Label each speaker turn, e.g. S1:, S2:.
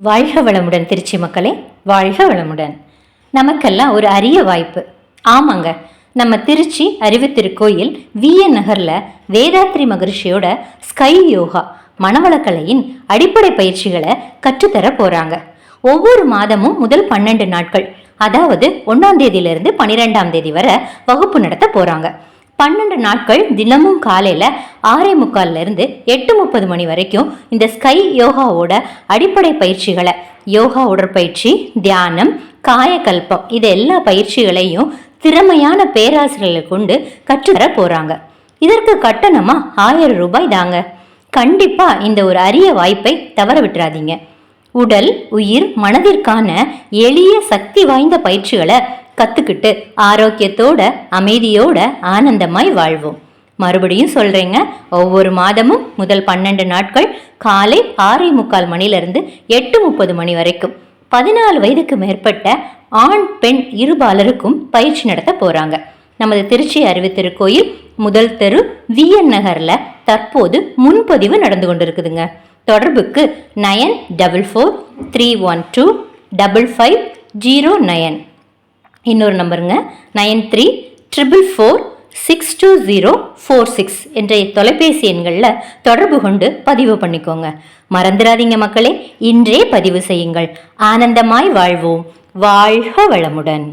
S1: வாழ்க வளமுடன் திருச்சி மக்களே வாழ்க வளமுடன். நமக்கெல்லாம் ஒரு அரிய வாய்ப்பு. ஆமாங்க நம்ம திருச்சி அறிவுத்திருக்கோயில் விஎன் நகரில் வேதாத்ரி மகரிஷியோட ஸ்கை யோகா மனவளக்கலையின் அடிப்படை பயிற்சிகளை கற்றுத்தர போகிறாங்க ஒவ்வொரு மாதமும் முதல் பன்னெண்டு நாட்கள் அதாவது ஒன்றாம் தேதியிலிருந்து பன்னிரெண்டாம் தேதி வரை வகுப்பு நடத்த போகிறாங்க பன்னெண்டு நாட்கள் தினமும் காலையில் ஆறே முக்கால்லேருந்து எட்டு முப்பது மணி வரைக்கும் இந்த ஸ்கை யோகாவோட அடிப்படை பயிற்சிகளை யோகா உடற்பயிற்சி தியானம் காயக்கல்பம் இது எல்லா பயிற்சிகளையும் திறமையான பேராசிரியர்களை கொண்டு கற்றுத்தர போகிறாங்க இதற்கு கட்டணமாக ஆயிரம் ரூபாய் தாங்க. கண்டிப்பாக இந்த ஒரு அரிய வாய்ப்பை தவற விட்டுறாதீங்க. உடல் உயிர் மனதிற்கான எளிய சக்தி வாய்ந்த பயிற்சிகளை கற்றுக்கிட்டு ஆரோக்கியத்தோட அமைதியோட ஆனந்தமாய் வாழ்வோம். மறுபடியும் சொல்கிறேங்க ஒவ்வொரு மாதமும் முதல் பன்னெண்டு நாட்கள் காலை ஆறே முக்கால் மணிலிருந்து எட்டு முப்பது மணி வரைக்கும். பதினாலு வயதுக்கு மேற்பட்ட ஆண் பெண் இருபாலருக்கும் பயிற்சி நடத்த போகிறாங்க நமது திருச்சி அறிவித்திருக்கோயில் முதல் தெரு விஎன் நகரில் தற்போது முன்பதிவு நடந்து கொண்டிருக்குதுங்க. தொடர்புக்கு nine double four three one two double five zero nine இன்னொரு நம்பருங்க. Nine three triple four six two zero four six என்ற தொலைபேசி எண்களில் தொடர்பு கொண்டு பதிவு பண்ணிக்கோங்க. மறந்துடாதீங்க மக்களே. இன்றே பதிவு செய்யுங்கள். ஆனந்தமாய் வாழ்வோம். வாழ்க வளமுடன்.